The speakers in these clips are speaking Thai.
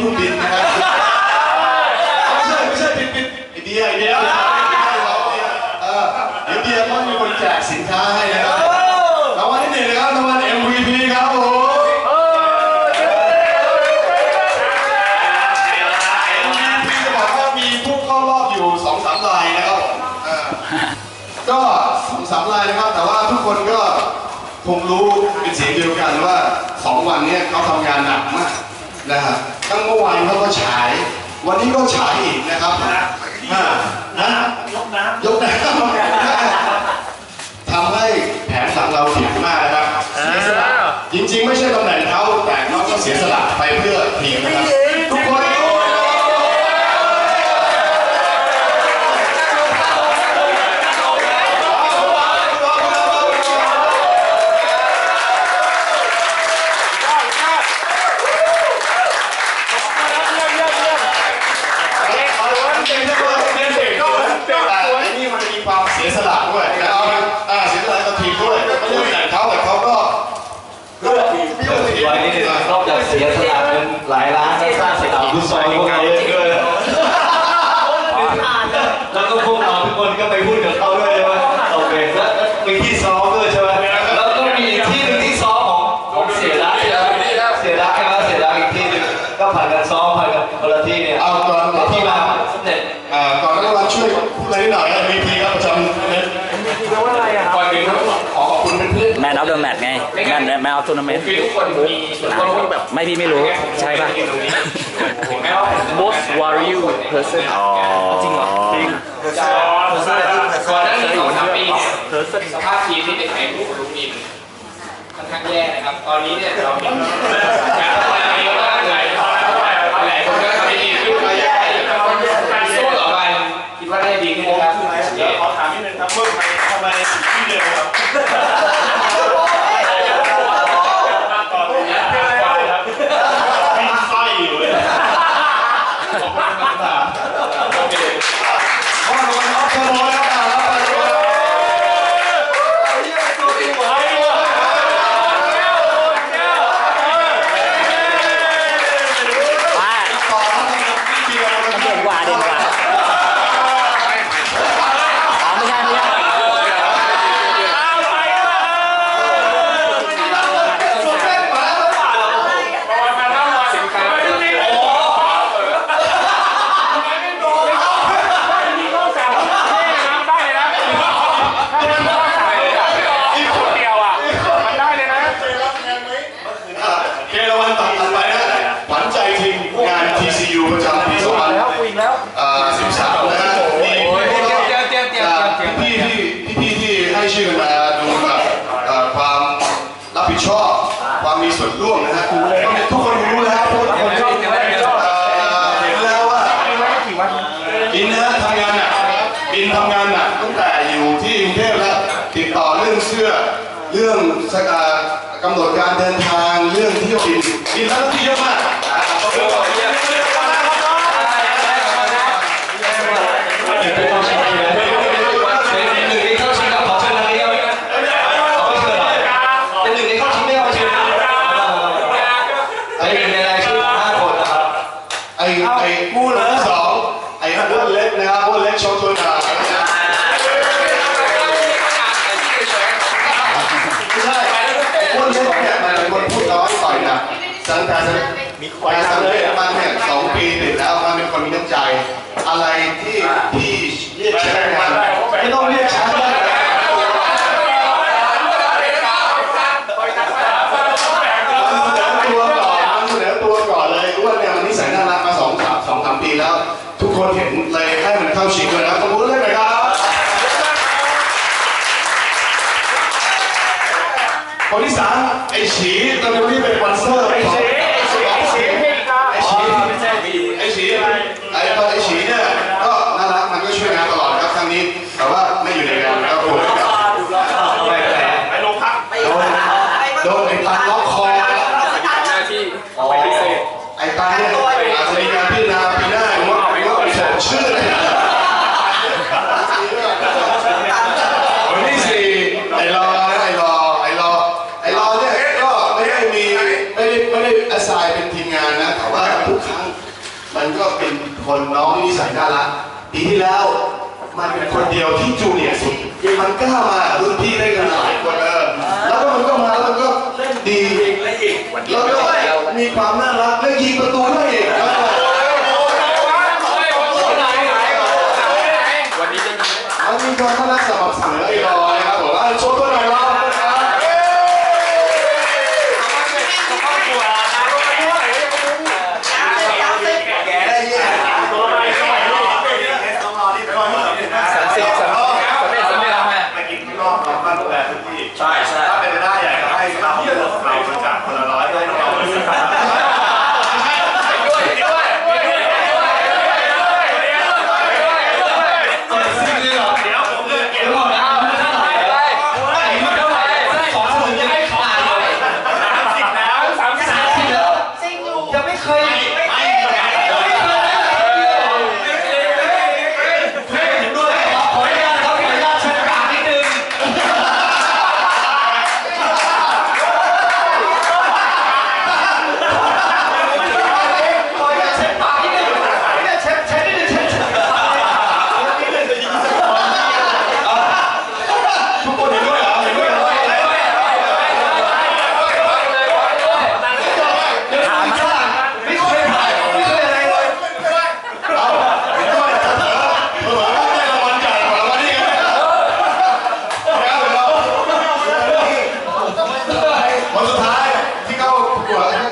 เพิ่งบินนะครับไม่ใช่ไม่ใช่บินบินไอเดียไอเดียไม่ใช่เราเนี่ยเออเดี๋ยวเดียเขามีคนแจกสินค้าให้นะครับรางวัลที่หนึ่งนะครับรางวัล MVP ครับผม MVP จะบอกว่ามีผู้เข้ารอบอยู่สองสามรายนะครับผมเออก็สองสามรายนะครับ แต่ว่าทุกคนก็คงรู้เป็นเสียงเดียวกันว่าสองวันเนี้เขาทำงานหนักมาก นะครับทั้งเมื่อวานเขาก็ฉาย วันนี้ก็ฉายอีกนะครับอ่านะยกน้ยกน้ำ สียสละเงินหลายล้านแล้วสร้างสนามฟุตซอลพวกเราเล่นด้วยนะแล้วก็พวกเราทุกคนก็ไปพูดกับเขาด้วยใช่ไหมโอเคแล้วมีที่ซ้อมด้วยใช่ไหมแล้วก็มีอีกที่หนึ่งที่ซ้อมของของเสียรักใช่ไหมเสียรักใช่ไหมเสียรักอีกที่หนึ่งก็ผ่านกันซ้อมผ่านกันคนละที่เนี่ยเอาก่อนที่มาสำเร็จอ่าก่อนแล้วเราช่วยพูดอะไรนิดหน่อยนะมีพีครับประจำเน็ต ก่อนอื่นต้องขอขอบคุณเพื่ อนแมนออฟเดอะแมตช์ไงแมนแมนออฟทัวร์นาเมนต์ๆคือทุกคนมีส่วนร่วมแบบไม่พี่ไม่รู้ใช่ป่ะถึงแม้ว่า most value person อ๋อจริงเหรอจริงก่อนหน้านี้สองสามปีเนี่ยสภาพทีมที่เป็นแข่งผู้รู้ทีมค่อนข้างแย่นะครับ ตอนนี้เนี่ยเรามีการพัฒนาเยอะมากเลยหลายคนก็ทำได้ดีขึ้นมาแย่สู้ต่อไปคิดว่าได้ดีขึ้นนะครับำเดี๋ยวขอถามนิดนึงครับเมื่อไปทำไมที่เดิมครับตอนนี้ครับมีไส้อยู่เลย ขอบคุณคำถามโอเค ข้อมูลออฟเทอร์โมแล้วกันแล้วไปเลย ว่า ต่อแล้วกันที่เดียวนะค เด่ รับ นกว่าเด่นกว่าอ๋อไม่ใช่ไม่ใช่ สุดเต้นมาแล้ว มาเล่ามาสินค้าโอ้ เกมรางวัลต่อไปนะขวัญใจทีมงาน TCU ประจำปี2013นะฮะมีพี่ที่พี่ที่ให้ชื่อมาดูกับเอ่อความรับผิดชอบ ความมีส่วนร่วมนะฮะทุกคนรู้แล้วทุกคนชอบเห็นแล้วว่า บินนะทำงานหนักบิน ทำงานหนักตั้งแต่อยู่ที่กรุงเทพแล้วติดต่อเรื่องเสื้อเรื่องสกากำหนดการเดินทางเรื่องเที่ยวบินบินแล้วที่เยอะมาก มีความสังเกตมันเนี่ยสองปีติดแล้วมันเป็นคนมีน้ำใจ อะไรที่ที่เรียกใช้งานไม่ต้องเรียกใช้งานตัวก่อนมันเสนอตัวก่อนเลยอ้วนเนี่ยมันนิสัยน่ารักมาสองสามสองสามปีแล้วทุกคนเห็นเลยให้มันเข้าชิงเลยนะขอบคุณเลยนะครับคนที่สามไอ้ฉีตอนนี้เป็นวันเซอร์ไอ้ฉี เป็นคนเดียวที่จูเนียสุด มันกล้ามา time.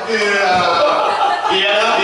Yeah. yeah.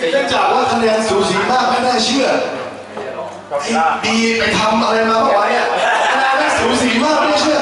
เนื่องจากว่าคะแนนสูสีมากไม่น่าเชื่อดีไปทำอะไรมาเอาไว้อะคะแนนสูสีมากไม่น่เชื่อ